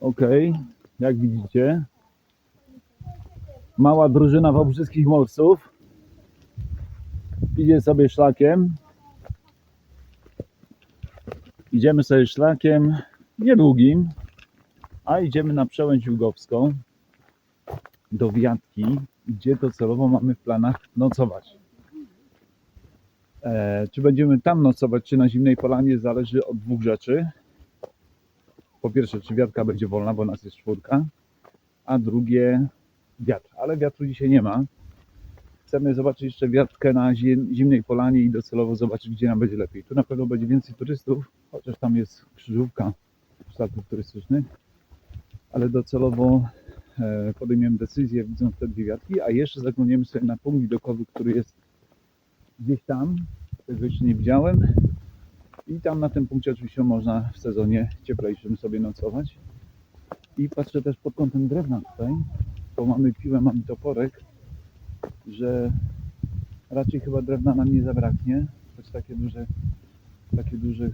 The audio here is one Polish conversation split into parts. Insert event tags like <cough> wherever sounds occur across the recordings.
Okej, jak widzicie, mała drużyna wałbrzyskich morców idzie sobie szlakiem. Idziemy sobie szlakiem niedługim, a idziemy na przełęcz Jugowską do Wiatki, gdzie docelowo mamy w planach nocować. E, czy będziemy tam nocować, czy na zimnej polanie, zależy od dwóch rzeczy. Po pierwsze, czy wiatka będzie wolna, bo nas jest czwórka, a drugie wiatr. Ale wiatru dzisiaj nie ma. Chcemy zobaczyć jeszcze wiatkę na zi- zimnej polanie i docelowo zobaczyć, gdzie nam będzie lepiej. Tu na pewno będzie więcej turystów, chociaż tam jest krzyżówka szlaków turystycznych, ale docelowo e, podejmiemy decyzję, widząc te dwie wiatki, a jeszcze zaglądniemy sobie na punkt widokowy, który jest gdzieś tam, tego jeszcze nie widziałem. I tam na tym punkcie oczywiście można w sezonie cieplejszym sobie nocować. I patrzę też pod kątem drewna tutaj, bo mamy piłę, mamy toporek, że raczej chyba drewna nam nie zabraknie, choć takie duże, takie duże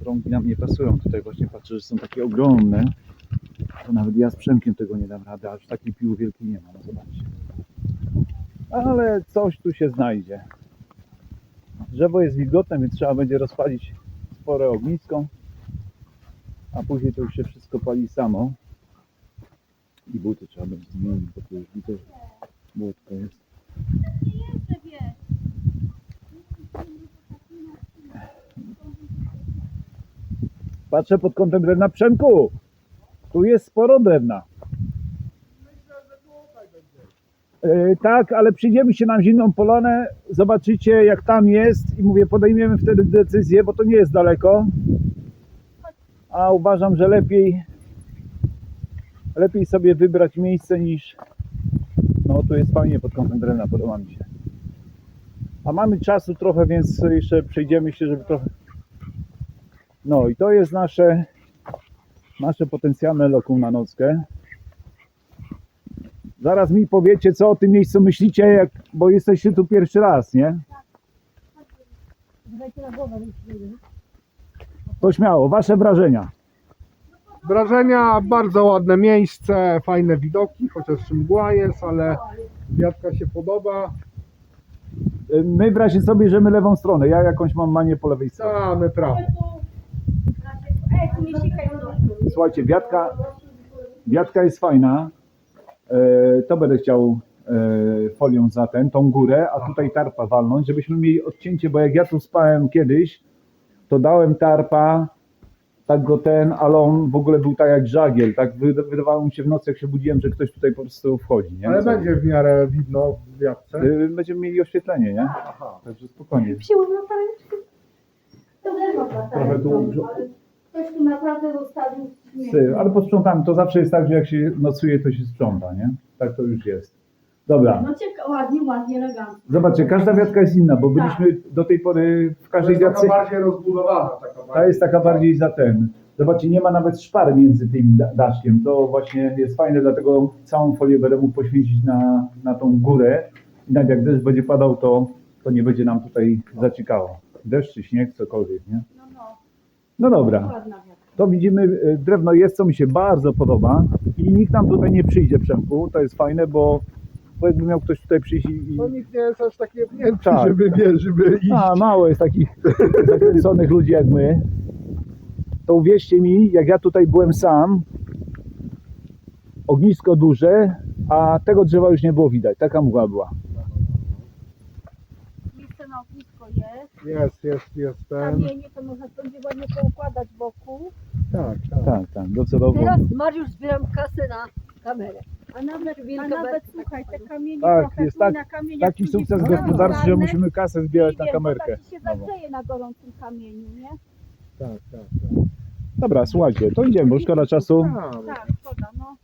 prągi nam nie pasują. Tutaj właśnie patrzę, że są takie ogromne, to nawet ja z Przemkiem tego nie dam rady, aż takiej piły wielkiej nie ma, no zobaczcie. Ale coś tu się znajdzie. Drzewo jest wilgotne, więc trzeba będzie rozpalić spore ognisko, a później to już się wszystko pali samo. I buty trzeba będzie zmienić, bo to już widać, błotko jest. Patrzę pod kątem drewna. Przemku, tu jest sporo drewna. E, tak, ale przyjdziemy się na zimną polanę, zobaczycie jak tam jest i mówię, podejmiemy wtedy decyzję, bo to nie jest daleko. A uważam, że lepiej lepiej sobie wybrać miejsce niż no tu jest fajnie pod kątem drewna, podoba mi się. A mamy czasu trochę, więc jeszcze przejdziemy się, żeby trochę no i to jest nasze nasze potencjalne lokum na nockę. Zaraz mi powiecie, co o tym miejscu myślicie, jak, bo jesteście tu pierwszy raz, nie? To śmiało, wasze wrażenia. Wrażenia, bardzo ładne miejsce, fajne widoki, chociaż mgła jest, ale wiatka się podoba. My w razie sobie, że my lewą stronę, ja jakąś mam manię po lewej stronie. A, my prawo. Słuchajcie, wiatka, wiatka jest fajna. E, to będę chciał e, folią za ten, tą górę, a tutaj tarpa walnąć, żebyśmy mieli odcięcie, bo jak ja tu spałem kiedyś, to dałem tarpa, tak go ten, ale on w ogóle był tak jak żagiel, tak wy- wydawało mi się w nocy, jak się budziłem, że ktoś tutaj po prostu wchodzi, nie? Ale Co? będzie w miarę widno w wiatce. Y, Będziemy mieli oświetlenie, nie? Aha. Także spokojnie. Wsiło na pareczkę. To też Trochę tu Ktoś tu naprawdę zostawił ale posprzątamy. To zawsze jest tak, że jak się nocuje, to się sprząta, nie? Tak to już jest. Dobra. No ciekawe, ładnie, ładnie, elegancko. Zobaczcie, każda wiatka jest inna, bo byliśmy do tej pory w To każdej jest taka wiatce. bardziej rozbudowana. Taka Ta bardziej. jest taka bardziej za ten. Zobaczcie, nie ma nawet szpar między tym da- daszkiem. To właśnie jest fajne, dlatego całą folię będę mógł poświęcić na, na tą górę. I nawet jak deszcz będzie padał, to, to nie będzie nam tutaj zaciekało. Deszcz czy śnieg, cokolwiek, nie? No, no, No dobra. To widzimy, y, drewno jest, co mi się bardzo podoba i nikt nam tutaj nie przyjdzie, Przemku. To jest fajne, bo, bo jakby miał ktoś tutaj przyjść i... i No nikt nie jest aż taki wnięty, Tak. żeby, wie, żeby iść. a, mało jest takich <laughs> zakręconych ludzi jak my. To uwierzcie mi, jak ja tutaj byłem sam, ognisko duże, a tego drzewa już nie było widać. Taka mgła była. Na ognisko jest. Jest, jest, jest ten. Kamienie to można będzie ładnie poukładać wokół. Tak, tak. Tak, tak, docelowo. Teraz Mariusz zbieram kasę na kamerę. A nawet, a Wielka nawet beczka słuchaj, te kamienie Tak, trochę jest tu tak- na kamieniach Taki sukces są gospodarczy, że musimy kasę zbierać na kamerkę. Tak ci się nową. zagrzeje na gorącym kamieniu, nie? tak, tak, tak. Dobra, słuchajcie, to idziemy, bo szkoda czasu. Tak. Tak, szkoda, no.